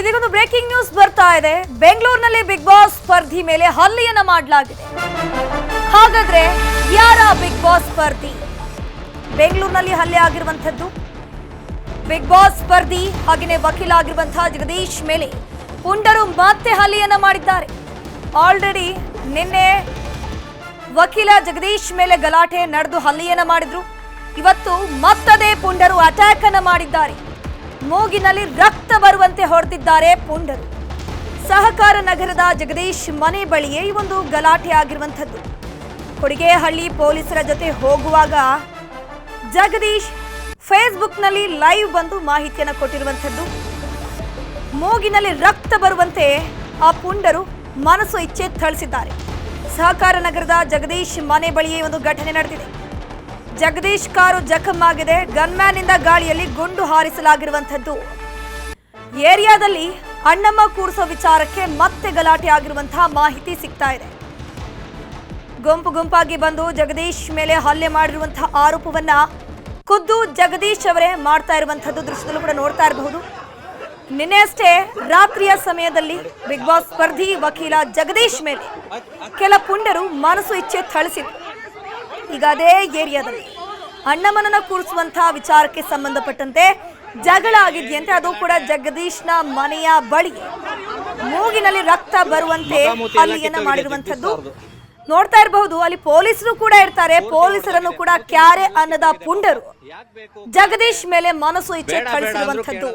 ಇದೀಗೊಂದು breaking news ಬರ್ತಾ ಇದೆ. ಬೆಂಗಳೂರಿನಲ್ಲಿ ಬಿಗ್ ಬಾಸ್ ಸ್ಪರ್ಧಿ ಮೇಲೆ ಹಲ್ಲೆಯನ್ನ ಮಾಡಲಾಗಿದೆ. ಹಾಗಾದ್ರೆ ಯಾರ ಬಿಗ್ ಬಾಸ್ ಸ್ಪರ್ಧಿ? ಬೆಂಗಳೂರಿನಲ್ಲಿ ಹಲ್ಲೆ ಆಗಿರುವಂತದ್ದು ಬಿಗ್ ಬಾಸ್ ಸ್ಪರ್ಧಿ ಹಾಗೆಯೇ ವಕೀಲ ಆಗಿರುವಂತಹ ಜಗದೀಶ್ ಮೇಲೆ ಪುಂಡರು ಮತ್ತೆ ಹಲ್ಲೆಯನ್ನ ಮಾಡಿದ್ದಾರೆ. ಆಲ್ರೆಡಿ ನಿನ್ನೆ ವಕೀಲ ಜಗದೀಶ್ ಮೇಲೆ ಗಲಾಟೆ ನಡೆದು ಹಲ್ಲೆಯನ್ನ ಮಾಡಿದ್ರು. ಇವತ್ತು ಮತ್ತದೇ ಪುಂಡರು ಅಟ್ಯಾಕ್ ಅನ್ನ ಮಾಡಿದ್ದಾರೆ. ಮೂಗಿನಲ್ಲಿ ರಕ್ತ ಬರುವಂತೆ ಹೊಡೆದಿದ್ದಾರೆ ಪುಂಡರು. ಸಹಕಾರ ನಗರದ ಜಗದೀಶ್ ಮನೆ ಬಳಿಯೇ ಈ ಒಂದು ಗಲಾಟೆ ಆಗಿರುವಂಥದ್ದು. ಕೊಡಿಗೆಹಳ್ಳಿ ಪೊಲೀಸರ ಜೊತೆ ಹೋಗುವಾಗ ಜಗದೀಶ್ ಫೇಸ್ಬುಕ್ನಲ್ಲಿ ಲೈವ್ ಬಂದು ಮಾಹಿತಿಯನ್ನು ಕೊಟ್ಟಿರುವಂಥದ್ದು. ಮೂಗಿನಲ್ಲಿ ರಕ್ತ ಬರುವಂತೆ ಆ ಪುಂಡರು ಮನಸ್ಸು ಇಚ್ಛೆ ಥಳಿಸಿದ್ದಾರೆ. ಸಹಕಾರ ನಗರದ ಜಗದೀಶ್ ಮನೆ ಬಳಿಯೇ ಒಂದು ಘಟನೆ ನಡೆದಿದೆ. ಜಗದೀಶ್ ಕಾರು ಜಖಮ್ ಆಗಿದೆ. ಗನ್ಮ್ಯಾನ್ ಇಂದ ಗಾಳಿಯಲ್ಲಿ ಗುಂಡು ಹಾರಿಸಲಾಗಿರುವಂಥದ್ದು. ಏರಿಯಾದಲ್ಲಿ ಅಣ್ಣಮ್ಮ ಕೂರಿಸೋ ವಿಚಾರಕ್ಕೆ ಮತ್ತೆ ಗಲಾಟೆ ಆಗಿರುವಂತಹ ಮಾಹಿತಿ ಸಿಗ್ತಾ ಇದೆ. ಗುಂಪು ಗುಂಪಾಗಿ ಬಂದು ಜಗದೀಶ್ ಮೇಲೆ ಹಲ್ಲೆ ಮಾಡಿರುವಂತಹ ಆರೋಪವನ್ನ ಖುದ್ದು ಜಗದೀಶ್ ಅವರೇ ಮಾಡ್ತಾ ಇರುವಂತದ್ದು ದೃಶ್ಯದಲ್ಲೂ ಕೂಡ ನೋಡ್ತಾ ಇರಬಹುದು. ನಿನ್ನೆ ಅಷ್ಟೇ ರಾತ್ರಿಯ ಸಮಯದಲ್ಲಿ ಬಿಗ್ ಬಾಸ್ ಸ್ಪರ್ಧಿ ವಕೀಲ ಜಗದೀಶ್ ಮೇಲೆ ಕೆಲ ಪುಂಡರು ಮನಸ್ಸು ಇಚ್ಛೆ ಥಳಿಸಿದ್ರು. ಈಗ ಅದೇ ಏರಿಯಾದಲ್ಲಿ ಅಣ್ಣಮ್ಮನನ್ನ ಕೂರಿಸುವಂತಹ ವಿಚಾರಕ್ಕೆ ಸಂಬಂಧಪಟ್ಟಂತೆ ಜಗಳ ಆಗಿದೆಯಂತೆ ಅದು ಕೂಡ ಜಗದೀಶ್ನ ಮನೆಯ ಬಳಿ. ಮೂಗಿನಲ್ಲಿ ರಕ್ತ ಬರುವಂತೆ ಹಲ್ಲಿಯನ್ನ ಮಾಡಿರುವಂತದ್ದು ನೋಡ್ತಾ ಇರಬಹುದು ಅಲ್ಲಿ ಪೊಲೀಸರು ಕೂಡ ಇರ್ತಾರೆ. ಪೊಲೀಸರನ್ನು ಕೂಡ ಕ್ಯಾರೆ ಅನ್ನದ ಪುಂಡರು. ಜಗದೀಶ್ ಮೇಲೆ ಮನಸ್ಸು ಇಚ್ಛೆ ಕಳಿಸಿರುವಂತದ್ದು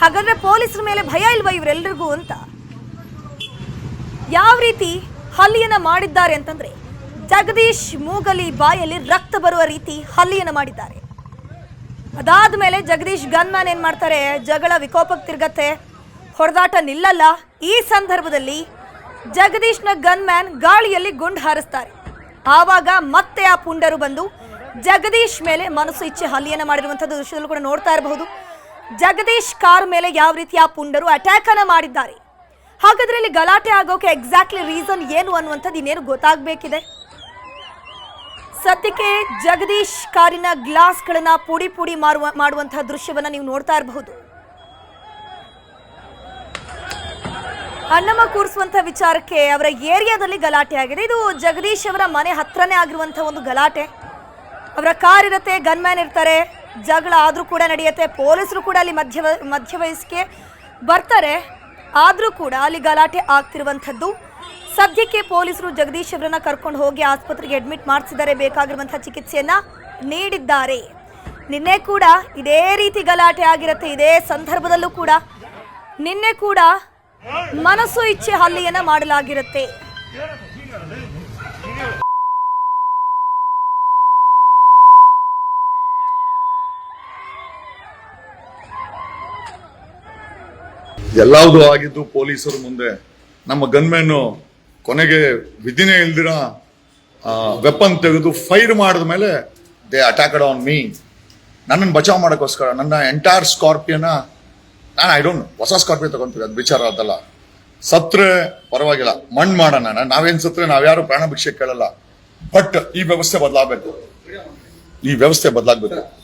ಹಾಗಾದ್ರೆ ಪೊಲೀಸರ ಮೇಲೆ ಭಯ ಇಲ್ವಾ ಇವರೆಲ್ಲರಿಗೂ ಅಂತ? ಯಾವ ರೀತಿ ಹಲ್ಲಿಯನ್ನ ಮಾಡಿದ್ದಾರೆ ಅಂತಂದ್ರೆ ಜಗದೀಶ್ ಮೂಗಲಿ ಬಾಯಲ್ಲಿ ರಕ್ತ ಬರುವ ರೀತಿ ಹಲ್ಲಿಯನ್ನು ಮಾಡಿದ್ದಾರೆ. ಅದಾದ ಮೇಲೆ ಜಗದೀಶ್ ಗನ್ಮ್ಯಾನ್ ಏನ್ ಮಾಡ್ತಾರೆ? ಜಗಳ ವಿಕೋಪಕ್ಕೆ ತಿರುಗತ್ತೆ. ಹೊಡೆದಾಟ ನಿಲ್ಲಲ್ಲ. ಈ ಸಂದರ್ಭದಲ್ಲಿ ಜಗದೀಶ್ನ ಗನ್ಮ್ಯಾನ್ ಗಾಳಿಯಲ್ಲಿ ಗುಂಡು ಹಾರಿಸ್ತಾರೆ. ಆವಾಗ ಮತ್ತೆ ಆ ಪುಂಡರು ಬಂದು ಜಗದೀಶ್ ಮೇಲೆ ಮನಸ್ಸು ಇಚ್ಛೆ ಹಲ್ಲಿಯನ್ನು ಮಾಡಿರುವಂಥದ್ದು ದೃಶ್ಯದಲ್ಲೂ ಕೂಡ ನೋಡ್ತಾ ಇರಬಹುದು. ಜಗದೀಶ್ ಕಾರ್ ಮೇಲೆ ಯಾವ ರೀತಿ ಆ ಪುಂಡರು ಅಟ್ಯಾಕ್ ಅನ್ನ ಮಾಡಿದ್ದಾರೆ? ಹಾಗಾದ್ರೆ ಇಲ್ಲಿ ಗಲಾಟೆ ಆಗೋಕೆ ಎಕ್ಸಾಕ್ಟ್ಲಿ ರೀಸನ್ ಏನು ಅನ್ನುವಂಥದ್ದು ಇನ್ನೇನು ಗೊತ್ತಾಗಬೇಕಿದೆ? ಸದ್ಯಕ್ಕೆ ಜಗದೀಶ್ ಕಾರಿನ ಗ್ಲಾಸ್ಗಳನ್ನ ಪುಡಿ ಪುಡಿ ಮಾಡುವ ಮಾಡುವಂತಹ ದೃಶ್ಯವನ್ನ ನೀವು ನೋಡ್ತಾ ಇರಬಹುದು. ಅಣ್ಣಮ್ಮ ಕೂರಿಸುವಂತ ವಿಚಾರಕ್ಕೆ ಅವರ ಏರಿಯಾದಲ್ಲಿ ಗಲಾಟೆ ಆಗಿದೆ. ಇದು ಜಗದೀಶ್ ಅವರ ಮನೆ ಹತ್ರನೇ ಆಗಿರುವಂತಹ ಒಂದು ಗಲಾಟೆ. ಅವರ ಕಾರ್ ಇರುತ್ತೆ, ಗನ್ಮ್ಯಾನ್ ಇರ್ತಾರೆ, ಜಗಳ ಆದ್ರೂ ಕೂಡ ನಡೆಯುತ್ತೆ, ಪೊಲೀಸರು ಕೂಡ ಅಲ್ಲಿ ಮಧ್ಯ ಮಧ್ಯವಯಸ್ಸಿಗೆ ಬರ್ತಾರೆ. ಆದ್ರೂ ಕೂಡ ಅಲ್ಲಿ ಗಲಾಟೆ ಆಗ್ತಿರುವಂಥದ್ದು. ಸದ್ಯಕ್ಕೆ ಪೊಲೀಸರು ಜಗದೀಶ್ ಅವರನ್ನ ಕರ್ಕೊಂಡು ಹೋಗಿ ಆಸ್ಪತ್ರೆಗೆ ಅಡ್ಮಿಟ್ ಮಾಡಿಸಿದ್ದಾರೆ ಬೇಕಾಗಿರುವಂತಹ ಚಿಕಿತ್ಸೆಯನ್ನ ನೀಡಿದ್ದಾರೆ. ನಿನ್ನೆ ಕೂಡ ಇದೇ ರೀತಿ ಗಲಾಟೆ ಆಗಿರುತ್ತೆ. ಇದೇ ಸಂದರ್ಭದಲ್ಲೂ ಕೂಡ ನಿನ್ನೆ ಕೂಡ ಮನಸ್ಸು ಇಚ್ಛೆ ಹಲ್ಲೆಯನ್ನ ಮಾಡಲಾಗಿರುತ್ತೆ. ಎಲ್ಲಾವುದು ಆಗಿದ್ದು ಪೊಲೀಸರು ಮುಂದೆ ನಮ್ಮ ಗನ್ಮ್ಯಾನ್ ಕೊನೆಗೆ ವಿಧಿನೇ ಇಲ್ದಿರ ವೆಪನ್ ತೆಗೆದು ಫೈರ್ ಮಾಡಿದ ಮೇಲೆ ದೇ ಅಟ್ಯಾಕ್ಡ್ ಆನ್ ಮೀ ನನ್ನನ್ನು ಬಚಾವ್ ಮಾಡೋಕ್ಕೋಸ್ಕರ, ನನ್ನ ಎಂಟೈರ್ ಸ್ಕಾರ್ಪಿಯೋನ ನಾನು ಐ ಡೋಂಟ್ ಹೊಸ ಸ್ಕಾರ್ಪಿಯೋ ತಗೊಂತೀವಿ ಅದು ವಿಚಾರ ಅದಲ್ಲ ಸತ್ರೆ ಪರವಾಗಿಲ್ಲ, ಮಣ್ಣು ಮಾಡೋಣ ನಾವೇನು ಸತ್ರೆ, ನಾವ್ಯಾರು ಪ್ರಾಣ ಭಿಕ್ಷೆ ಕೇಳಲ್ಲ. ಬಟ್ ಈ ವ್ಯವಸ್ಥೆ ಬದಲಾಗಬೇಕು. ಈ ವ್ಯವಸ್ಥೆ ಬದಲಾಗಬೇಕು.